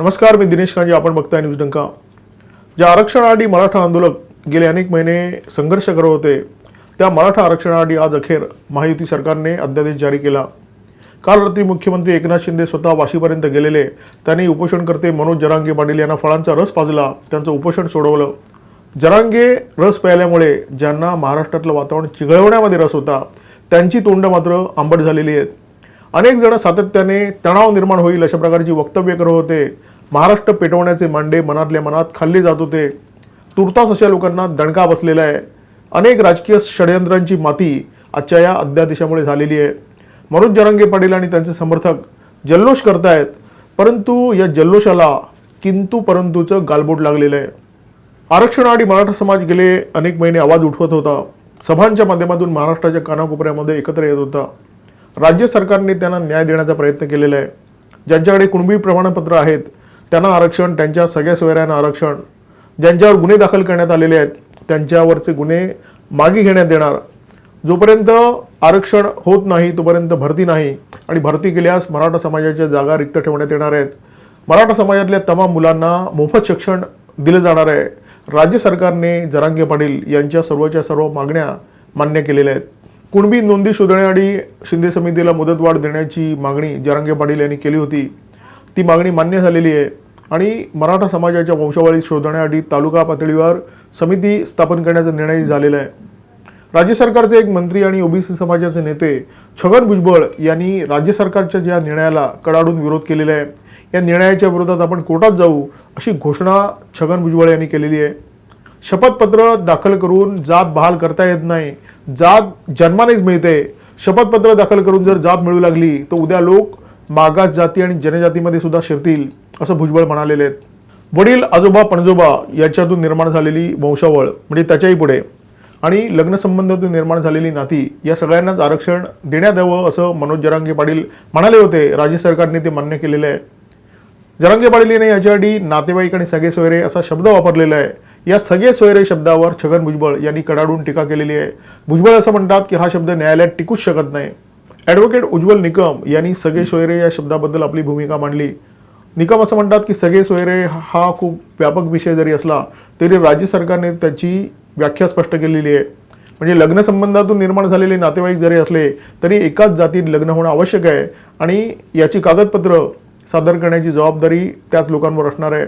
नमस्कार मी दिनेश कांजी आपण बघताय न्यूज डंका. ज्या आरक्षणाआधी मराठा आंदोलक गेले अनेक महिने संघर्ष करत होते त्या मराठा आरक्षणाआधी आज अखेर महायुती सरकारने अध्यादेश जारी केला. काल रात्री मुख्यमंत्री एकनाथ शिंदे स्वतः वाशीपर्यंत गेलेले त्यांनी उपोषणकर्ते मनोज जरांगे पाटील यांना फळांचा रस पाजला त्यांचं उपोषण सोडवलं. जरांगे रस प्यायल्यामुळे ज्यांना महाराष्ट्रातलं वातावरण चिघळवण्यामध्ये रस होता त्यांची तोंड मात्र आंबट झालेली आहेत. अनेक जण सातत्याने तणाव निर्माण होईल अशा प्रकारची वक्तव्य करत होते. महाराष्ट्र पेटवण्याचे मांडे मनातल्या मनात खाल्ले जात होते. तुर्तास अशा लोकांना दणका बसलेला आहे. अनेक राजकीय षडयंत्रांची माती आजच्या या अध्यादेशामुळे झालेली आहे. मनोज जरांगे पाटील आणि त्यांचे समर्थक जल्लोष करतायत परंतु या जल्लोषाला किंतु परंतुचं गालबोट लागलेलं आहे. आरक्षणाआधी मराठा समाज गेले अनेक महिने आवाज उठवत होता. सभांच्या माध्यमातून महाराष्ट्राच्या कानाकोपऱ्यामध्ये एकत्र येत होता. राज्य सरकारने त्यांना न्याय देण्याचा प्रयत्न केलेला आहे. ज्यांच्याकडे कुणबी प्रमाणपत्र आहेत त्यांना आरक्षण त्यांच्या सगळ्या सोयऱ्यांना आरक्षण ज्यांच्यावर गुन्हे दाखल करण्यात आलेले आहेत त्यांच्यावरचे गुन्हे मागे घेण्यात येणार जोपर्यंत आरक्षण होत नाही तोपर्यंत भरती नाही आणि भरती केल्यास मराठा समाजाच्या जागा रिक्त ठेवण्यात येणार आहेत. मराठा समाजातल्या तमाम मुलांना मोफत शिक्षण दिलं जाणार आहे. राज्य सरकारने जरांगे पाटील यांच्या सर्वच्या सर्व मागण्या मान्य केलेल्या आहेत. कुणबी नोंदी शोधण्याआधी शिंदे समितीला मुदतवाढ देण्याची मागणी जरांगे पाटील यांनी केली होती. ती मागणी मान्य झालेली आहे. आणि मराठा समाजाच्या वंशावळी शोधण्यासाठी तालुका पातळीवर समिती स्थापन करण्याचा निर्णय झालेला आहे. राज्य सरकारचे एक मंत्री आणि ओबीसी समाजाचे नेते छगन भुजबळ यांनी राज्य सरकारच्या ज्या निर्णयाला कडाडून विरोध केलेला आहे या निर्णयाच्या विरोधात आपण कोर्टात जाऊ अशी घोषणा छगन भुजबळ यांनी केलेली आहे. शपथपत्र दाखल करून जात बहाल करता येत नाही जात जन्मानेच मिळते. शपथपत्र दाखल करून जर जात मिळू लागली तर उद्या लोक मागास जाती आणि जनजातीमध्ये सुद्धा शिरतील असं भुजबळ म्हणालेले आहेत. वडील आजोबा पणजोबा याच्यातून निर्माण झालेली वंशावळ म्हणजे त्याच्याही पुढे आणि लग्नसंबंधातून निर्माण झालेली नाती या सगळ्यांनाच आरक्षण देण्यात यावं असं मनोज जरांगे पाटील म्हणाले होते. राज्य सरकारने ते मान्य केलेलं आहे. जरांगे पाटील यांनी याच्याआधी नातेवाईक आणि सगळे सोयरे असा शब्द वापरलेला आहे. या सगळे सोयरे शब्दावर छगन भुजबळ यांनी कडाडून टीका केलेली आहे. भुजबळ असं म्हणतात की हा शब्द न्यायालयात टिकूच शकत नाही. ॲडव्होकेट उज्ज्वल निकम यांनी सगळे सोयरे या शब्दाबद्दल आपली भूमिका मांडली. निकम असं म्हणतात की सगळे सोयरे हा खूप व्यापक विषय जरी असला तरी राज्य सरकारने त्याची व्याख्या स्पष्ट केलेली आहे. म्हणजे लग्न संबंधातून निर्माण झालेले नातेवाईक जरी असले तरी एकाच जातीत लग्न होणं आवश्यक आहे आणि याची कागदपत्र सादर करण्याची जबाबदारी त्याच लोकांवर असणार आहे.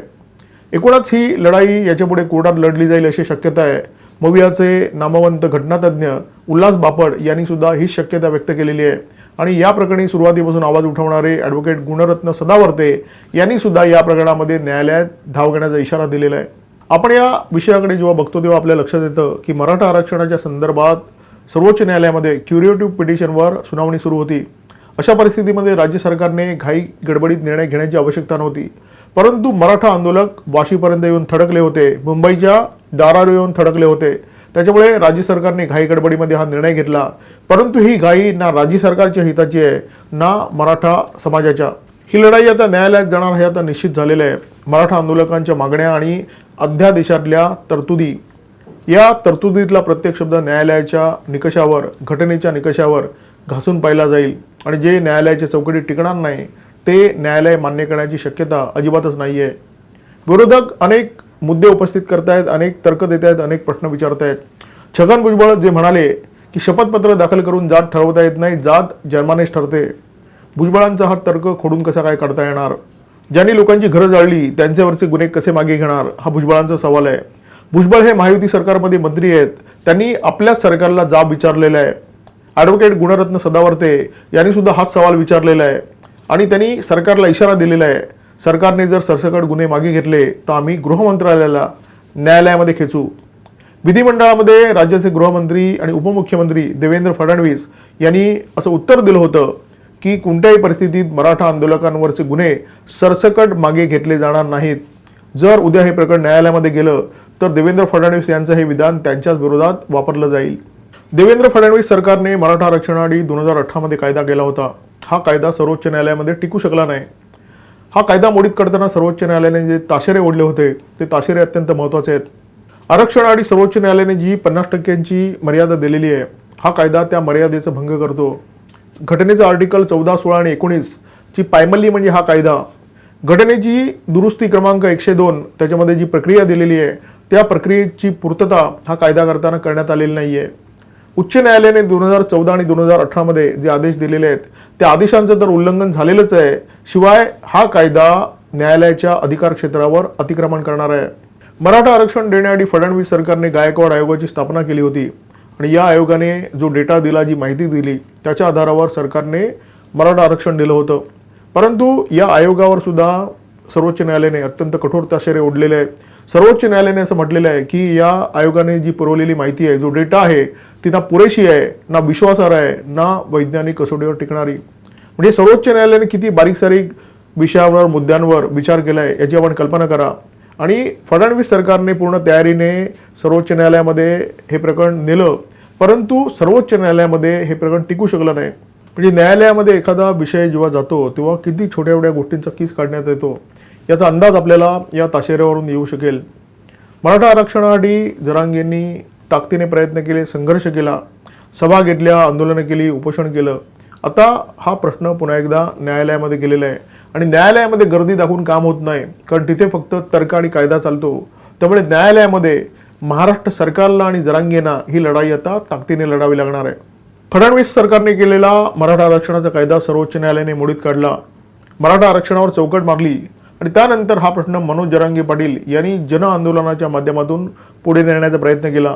एकूणच ही लढाई याच्यापुढे कोर्टात लढली जाईल अशी शक्यता आहे. मवियाचे नामवंत घटनातज्ञ उल्हास बापड यांनी सुद्धा ही शक्यता व्यक्त केलेली आहे. आणि या प्रकरणी सुरुवातीपासून आवाज उठवणारे ॲडव्होकेट गुणरत्न सदावर्ते यांनी सुद्धा या प्रकरणामध्ये न्यायालयात धाव घेण्याचा इशारा दिलेला आहे. आपण या विषयाकडे जेव्हा बघतो तेव्हा आपल्या लक्षात येतं की मराठा आरक्षणाच्या संदर्भात सर्वोच्च न्यायालयामध्ये क्युरेटिव्ह पिटिशनवर सुनावणी सुरू होती. अशा परिस्थितीमध्ये राज्य सरकारने घाई गडबडीत निर्णय घेण्याची आवश्यकता नव्हती. परंतु मराठा आंदोलक वाशीपर्यंत येऊन थडकले होते. मुंबईच्या दारावर येऊन थडकले होते. त्याच्यामुळे राज्य सरकारने घाई गडबडीमध्ये हा निर्णय घेतला. परंतु ही घाई ना राज्य सरकारच्या हिताची आहे ना मराठा समाजाच्या. ही लढाई आता न्यायालयात जाणार हे आता निश्चित झालेलं आहे. मराठा आंदोलकांच्या मागण्या आणि अध्यादेशातल्या तरतुदी. या तरतुदीतला प्रत्येक शब्द न्यायालयाच्या निकषावर घटनेच्या निकषावर घासून पाहिला जाईल. आणि जे न्यायालयाच्या चौकटीत टिकणार नाही ते न्यायालय मान्य करण्याची शक्यता अजिबातच नाही आहे विरोधक अनेक मुद्दे उपस्थित करतायत अनेक तर्क देत आहेत अनेक प्रश्न विचारत आहेत छगन भुजबळ जे म्हणाले की शपथपत्र दाखल करून जात ठरवता येत नाही जात जन्मानेच ठरते. भुजबळांचा हा तर्क खोडून कसा काय काढता येणार? ज्यांनी लोकांची घरं जाळली त्यांच्यावरचे गुन्हे कसे मागे घेणार? हा भुजबळांचा सवाल आहे. भुजबळ हे महायुती सरकारमध्ये मंत्री आहेत. त्यांनी आपल्याच सरकारला जाब विचारलेला आहे. ॲडव्होकेट गुणरत्न सदावर्ते यांनी सुद्धा हाच सवाल विचारलेला आहे. आणि त्यांनी सरकारला इशारा दिलेला आहे. सरकारने जर सरसकट गुन्हे मागे घेतले तर आम्ही गृहमंत्रालयाला न्यायालयामध्ये खेचू. विधिमंडळामध्ये राज्याचे गृहमंत्री आणि उपमुख्यमंत्री देवेंद्र फडणवीस यांनी असं उत्तर दिलं होतं की कोणत्याही परिस्थितीत मराठा आंदोलकांवरचे गुन्हे सरसकट मागे घेतले जाणार नाहीत. जर उद्या हे प्रकरण न्यायालयामध्ये गेलं तर देवेंद्र फडणवीस यांचं हे विधान त्यांच्याच विरोधात वापरलं जाईल. देवेंद्र फडणवीस सरकारने मराठा आरक्षणाआधी दोन हजार अठरामध्ये कायदा केला होता. हा कायदा सर्वोच्च न्यायालयामध्ये टिकू शकला नाही. हा कायदा मोडीत करताना सर्वोच्च न्यायालयाने जे ताशेरे ओढले होते ते ताशेरे अत्यंत महत्त्वाचे आहेत. आरक्षण आणि सर्वोच्च न्यायालयाने जी पन्नास टक्क्यांची मर्यादा दिलेली आहे हा कायदा त्या मर्यादेचा भंग करतो. घटनेचं आर्टिकल चौदा सोळा आणि एकोणीस ची पायमल्ली म्हणजे हा कायदा. घटनेची दुरुस्ती क्रमांक एकशे दोन त्याच्यामध्ये जी प्रक्रिया दिलेली आहे त्या प्रक्रियेची पूर्तता हा कायदा करताना करण्यात आलेली नाही आहे उच्च न्यायालयाने दोन हजार चौदा आणि दोन हजार अठरामध्ये जे आदेश दिलेले आहेत त्या आदेशांचं तर उल्लंघन झालेलंच आहे. शिवाय हा कायदा न्यायालयाच्या अधिकार क्षेत्रावर अतिक्रमण करणार आहे. मराठा आरक्षण देण्यासाठी फडणवीस सरकारने गायकवाड आयोगाची स्थापना केली होती आणि या आयोगाने जो डेटा दिला जी माहिती दिली त्याच्या आधारावर सरकारने मराठा आरक्षण दिलं होतं. परंतु या आयोगावर सुद्धा सर्वोच्च न्यायालयाने अत्यंत कठोर ताशेरे ओढलेले आहेत. सर्वोच्च न्यायालयाने असं म्हटलेलं आहे की या आयोगाने जी पुरवलेली माहिती आहे जो डेटा आहे ती ना पुरेशी आहे ना विश्वासार्ह आहे ना वैज्ञानिक कसोटीवर टिकणारी. म्हणजे सर्वोच्च न्यायालयाने किती बारीक सारीक विषयावर मुद्द्यांवर विचार केला आहे याची आपण कल्पना करा. आणि फडणवीस सरकारने पूर्ण तयारीने सर्वोच्च न्यायालयामध्ये हे प्रकरण नेलं परंतु सर्वोच्च न्यायालयामध्ये हे प्रकरण टिकू शकलं नाही. म्हणजे न्यायालयामध्ये एखादा विषय जेव्हा जातो तेव्हा किती छोट्या छोट्या गोष्टींचा किस काढण्यात येतो. याचा अंदाज आपल्याला या ताशेऱ्यावरून येऊ शकेल. मराठा आरक्षणासाठी जरांगेंनी ताकदीने प्रयत्न केले संघर्ष केला सभा घेतल्या आंदोलनं केली उपोषण केलं. आता हा प्रश्न पुन्हा एकदा न्यायालयामध्ये गेलेला आहे. आणि न्यायालयामध्ये गर्दी दाखवून काम होत नाही कारण तिथे फक्त तर्क आणि कायदा चालतो. त्यामुळे न्यायालयामध्ये महाराष्ट्र सरकारला आणि जरांगेंना ही लढाई आता ताकदीने लढावी लागणार आहे. फडणवीस सरकारने केलेला मराठा आरक्षणाचा कायदा सर्वोच्च न्यायालयाने मोडीत काढला. मराठा आरक्षणावर चौकट मारली आणि त्यानंतर हा प्रश्न मनोज जरांगे पाटील यांनी जन आंदोलनाच्या माध्यमातून पुढे नेण्याचा प्रयत्न केला.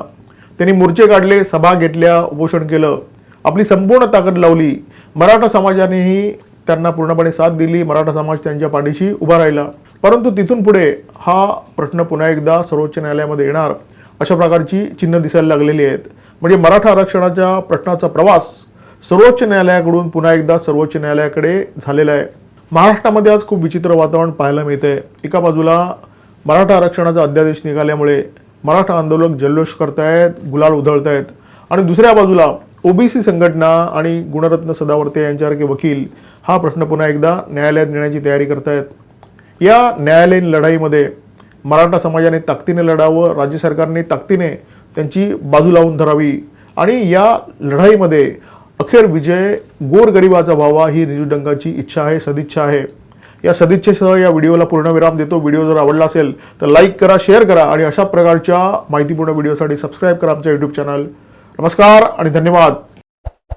त्यांनी मोर्चे काढले सभा घेतल्या उपोषण केलं. आपली संपूर्ण ताकद लावली. मराठा समाजानेही त्यांना पूर्णपणे साथ दिली. मराठा समाज त्यांच्या पाठीशी उभा राहिला. परंतु तिथून पुढे हा प्रश्न पुन्हा एकदा सर्वोच्च न्यायालयामध्ये येणार अशा प्रकारची चिन्ह दिसायला लागलेली आहेत. म्हणजे मराठा आरक्षणाच्या प्रश्नाचा प्रवास सर्वोच्च न्यायालयाकडून पुन्हा एकदा सर्वोच्च न्यायालयाकडे झालेला आहे. महाराष्ट्रामध्ये आज खूप विचित्र वातावरण पाहायला मिळते एका बाजूला मराठा आरक्षणाचा अध्यादेश निघाल्यामुळे मराठा आंदोलक जल्लोष करतायत गुलाल उधळतायत. आणि दुसऱ्या बाजूला ओबीसी संघटना आणि गुणरत्न सदावर्ते यांच्यासारखे वकील हा प्रश्न पुन्हा एकदा न्यायालयात नेण्याची तयारी करतायत. या न्यायालयीन लढाईमध्ये मराठा समाजाने ताकदीने लढावं राज्य सरकारने ताकदीने त्यांची बाजू लावून धरावी. आणि या लढाईमध्ये अखेर विजय गोरगरिबाचा व्हावा ही निजुडंगाची इच्छा आहे सदिच्छा आहे. या सदिच्छेसह या व्हिडिओला पूर्णविराम देतो. व्हिडिओ जर आवडला असेल तर लाईक करा शेअर करा आणि अशा प्रकारच्या माहितीपूर्ण व्हिडिओसाठी सबस्क्राईब करा आमच्या यूट्यूब चॅनल. नमस्कार आणि धन्यवाद.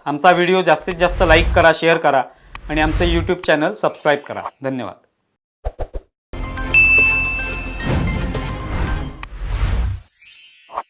आमचा व्हिडिओ जास्तीत जास्त लाईक करा शेअर करा आणि आमचं यूट्यूब चॅनल सबस्क्राईब करा. धन्यवाद.